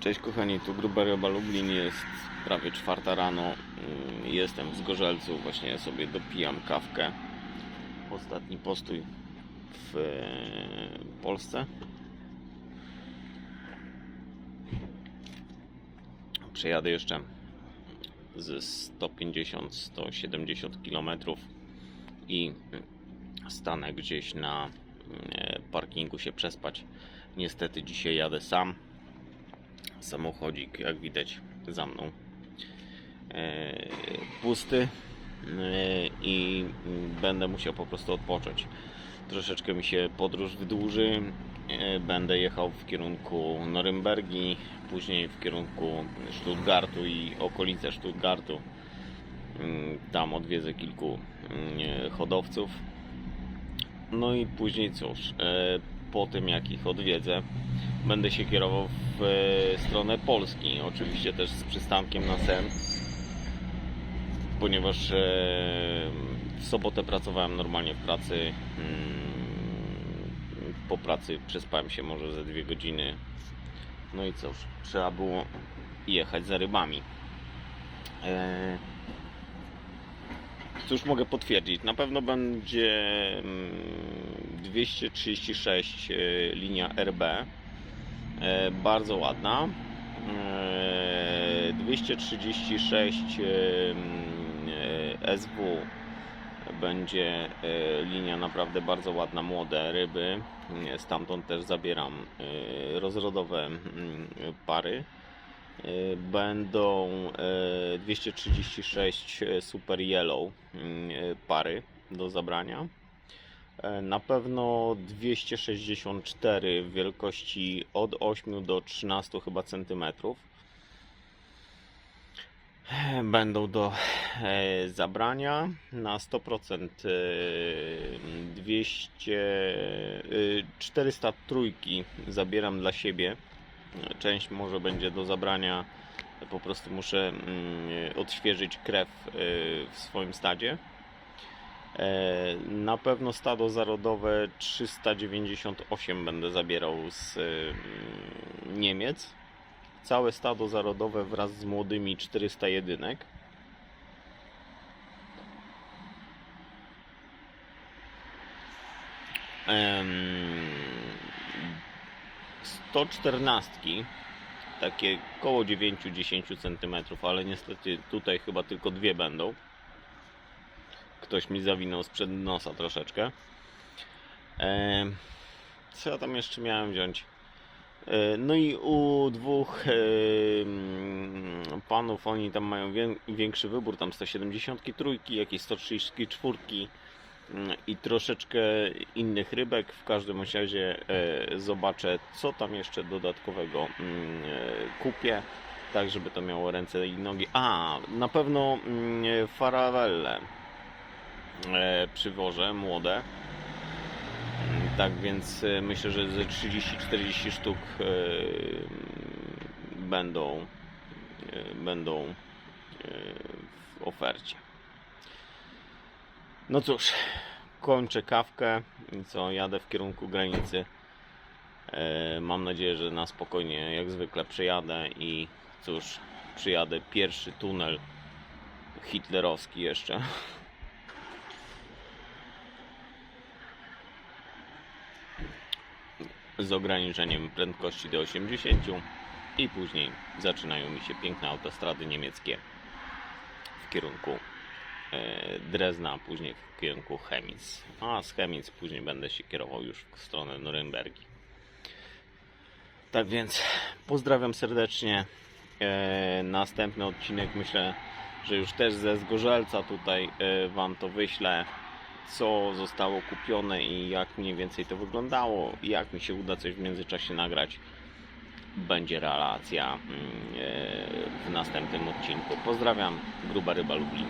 Cześć kochani, tu Gruba Ryba Lublin, jest prawie czwarta rano. Mm, Jestem w Zgorzelcu, właśnie sobie dopijam kawkę. Ostatni postój w e, Polsce. Przejadę jeszcze ze 150-170 km i stanę gdzieś na e, parkingu się przespać. Niestety dzisiaj jadę sam samochodzik, jak widać za mną, e, pusty e, i będę musiał po prostu odpocząć. Troszeczkę mi się podróż wydłuży. E, Będę jechał w kierunku Norymbergi, później w kierunku Stuttgartu i okolice Stuttgartu. Mm, Tam odwiedzę kilku mm, hodowców. No i później cóż, po tym jak ich odwiedzę, będę się kierował w e, stronę Polski. Oczywiście też z przystankiem na sen, ponieważ e, w sobotę pracowałem normalnie w pracy. Mm, Po pracy przespałem się może ze dwie godziny. No i cóż, trzeba było jechać za rybami. E, Cóż mogę potwierdzić? Na pewno będzie mm, 236 e, linia RB. E, Bardzo ładna. E, 236 e, mm, e, SW będzie linia naprawdę bardzo ładna, młode ryby. Stamtąd też zabieram rozrodowe pary. Będą e, 236 Super Yellow pary do zabrania. E, Na pewno 264 w wielkości od 8 do 13 chyba centymetrów. E, Będą do e, zabrania na 100% e, 200 e, 403 zabieram dla siebie. Część może będzie do zabrania. Po prostu muszę mm, odświeżyć krew w swoim stadzie. E, Na pewno stado zarodowe 398 będę zabierał z mm, Niemiec. Całe stado zarodowe wraz z młodymi 400 jedynek. Em, 114 takie koło 9-10 cm, ale niestety tutaj chyba tylko dwie będą. Ktoś mi zawinął sprzed nosa troszeczkę. Co ja tam jeszcze miałem wziąć? E, No i u dwóch panów oni tam mają wię- większy wybór, tam 173, jakieś 134 mm, i troszeczkę innych rybek. W każdym razie e, zobaczę, co tam jeszcze dodatkowego mm, e, kupię, tak żeby to miało ręce i nogi. A, na pewno mm, farawelle przywożę, młode. Mm, Tak więc e, myślę, że ze 30-40 sztuk e, będą, e, będą e, w ofercie. No cóż, kończę kawkę co, jadę w kierunku granicy. E, Mam nadzieję, że na spokojnie jak zwykle przejadę i cóż, przyjadę pierwszy tunel hitlerowski jeszcze. z ograniczeniem prędkości do 80 i później zaczynają mi się piękne autostrady niemieckie w kierunku e, Drezna, później w kierunku Chemic. A z Chemic później będę się kierował już w stronę Norymbergi. Tak więc pozdrawiam serdecznie. E, następny odcinek myślę, że już też ze Zgorzelca tutaj e, Wam to wyślę co zostało kupione i jak mniej więcej to wyglądało. Jak mi się uda coś w międzyczasie nagrać, będzie relacja mm, e, w następnym odcinku. Pozdrawiam, Gruba Ryba Lublin.